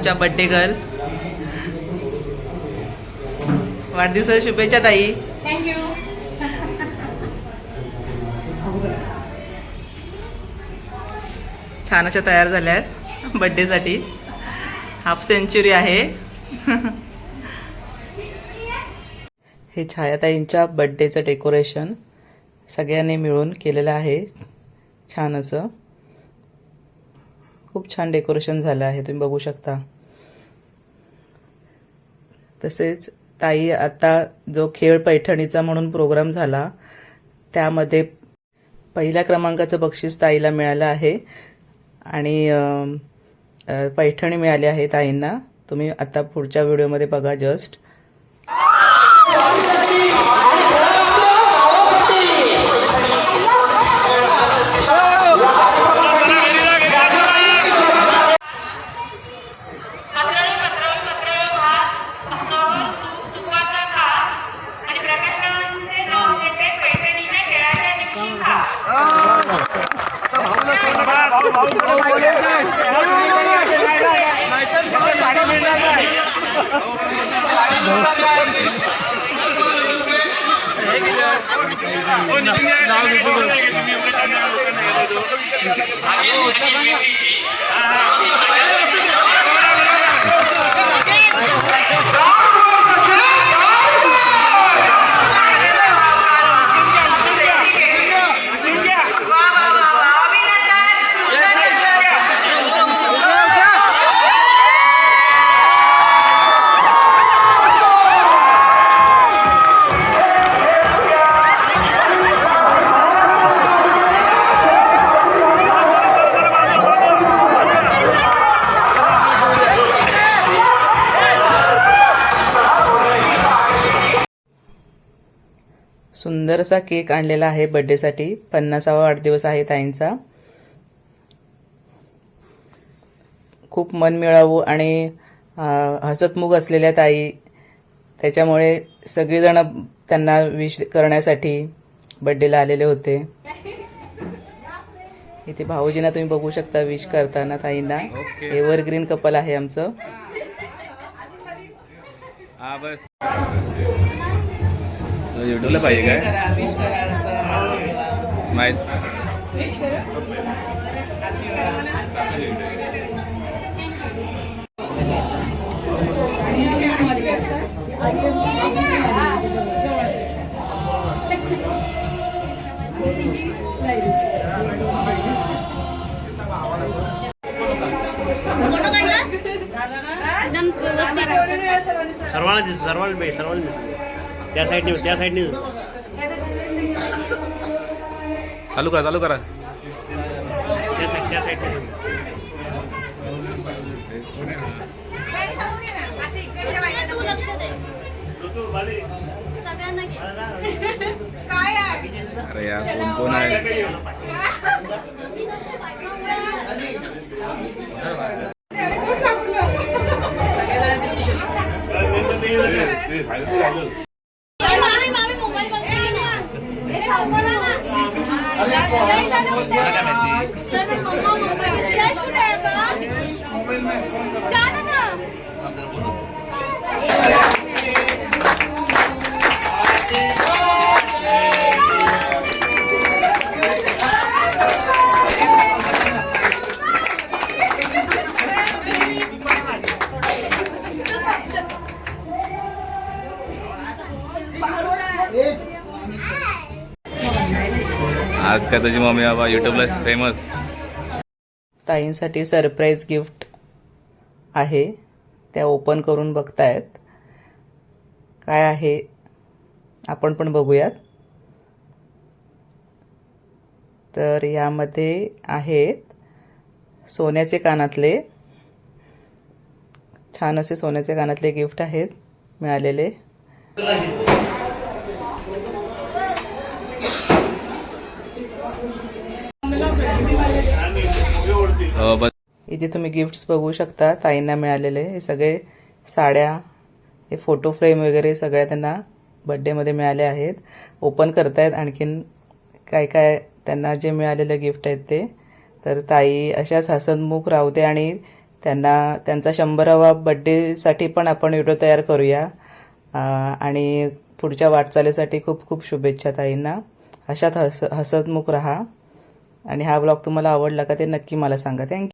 तुमच्या birthday girl वाढदिवसाच्या शुभेच्छा ताई. थँक्यू छान अशा तयार झाल्या आहेत बड्डेसाठी हाफ सेंचुरी आहे. हे छायाताईंच्या बड्डेचं डेकोरेशन सगळ्यांनी मिळून केलेलं आहे. छान असं. खूप छान डेकोरेशन झालं आहे तुम्ही बघू शकता. तसेच ताई आता जो खेळ पैठणीचा म्हणून प्रोग्राम झाला त्यामध्ये पहिल्या क्रमांकाचं बक्षीस ताईला मिळालं आहे. आणि पैठणी मिळाली आहे ताईंना. तुम्ही आता पुढच्या व्हिडिओमध्ये बघा जस्ट नाव खा सुंदर असा केक आणलेला आहे बर्थडेसाठी. पन्नासावा वाढदिवस आहे ताईंचा. खूप मन मिळावं आणि हसतमुख असलेल्या ताई त्याच्यामुळे सगळेजण त्यांना विश करण्यासाठी बर्थडेला आलेले होते. इथे भाऊजींना तुम्ही बघू शकता विश करताना ताईंना. एव्हरग्रीन कपल आहे आमचं. बस. युट्यूबला पाहिजे काय? स्माईल सर्वांना दिसतो सर्वांना सर्वांना दिसतो त्या साईडने त्या साईडने चालू करा चालू करा. त्या साईड त्या साईडने अरे यार कोण कोण आहे? जा, आज काय तुझी मम्मी बाबा युट्यूबला फेमस ताईंसाठी सरप्राईज गिफ्ट आहे. त्या ओपन करून बघतायत. काय आहे? आपण पण बघूयात. तर यामध्ये आहेत सोन्याचे कानातले. छान असे सोन्याचे कानातले गिफ्ट आहेत. मिळालेले हो बस इथे तुम्ही गिफ्ट्स बघू शकता ताईंना मिळालेले. हे सगळे साड्या हे फोटो फ्रेम वगैरे सगळ्या त्यांना बड्डेमध्ये मिळाले आहेत. ओपन करतायत आणखीन काय काय त्यांना जे मिळालेले गिफ्ट आहेत ते. तर ताई अशाच हसनमुख राहते आणि त्यांना त्यांचा शंभरावा बड्डेसाठी पण आपण व्हिडिओ तयार करूया. आणि पुढच्या वाटचालीसाठी खूप खूप शुभेच्छा ताईंना. अशात हस हसतमुख राहा. आणि हा ब्लॉग तुम्हाला आवडला का ते नक्की मला सांगा. थँक्यू